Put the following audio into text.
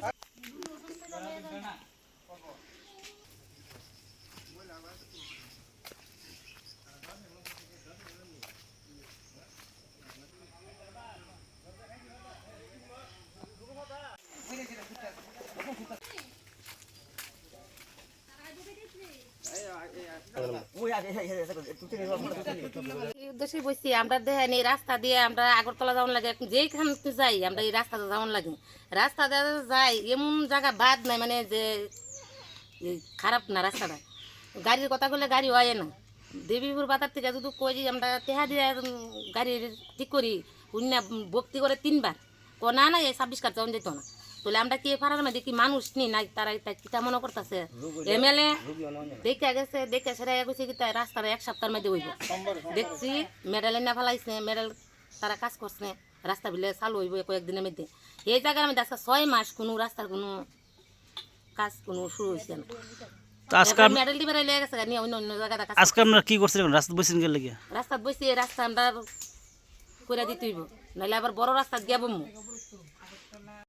but... উদ্দেশ্যে বসছি আমরা দেখেন এই রাস্তা দিয়ে আমরা আগরতলা যাওয়ার লাগে যেইখান যাই, আমরা এই রাস্তাতে যাওয়ার লাগে। রাস্তা দিয়ে যাই, এমন জায়গা বাদ নাই মানে যে খারাপ না রাস্তাটা। গাড়ির কথা বললে গাড়ি হয় না। দেবীপুর বাজার থেকে যদি কই আমরা তেহা দিয়ে গাড়ি ঠিক করি উন্না ভক্তি করে তিনবার। তো না না, এই ছাব্বিশ কার যাওয়া যেত না। তাহলে আমরা কি পাড়ার মধ্যে কি মানুষ নি না তারা এটা কিতা মনে করতেছে? এমএলএ দেখে গেছে দেখে সেটা গেছে কি তাই রাস্তার এক সপ্তাহের মধ্যে হইব। দেখছি মেডেল না ফেলাইছে মেডেল তারা কাজ করছে রাস্তা বিলে চালু হইব কয়েকদিনের মধ্যে। এই জায়গার মধ্যে আজকে ছয় মাস কোনো রাস্তার কোনো কাজ কোনো শুরু হয়েছে না। তো আজকে আপ- মেডেল দিবে লেগে গেছে নিয়ে অন্য অন্য জায়গায় কাজ আজকে আপনারা কি করছিলেন রাস্তা বসেন গেলে গিয়া। রাস্তাত বসে রাস্তা আমরা করে দিতে হইব। নাহলে আবার বড় রাস্তা গিয়া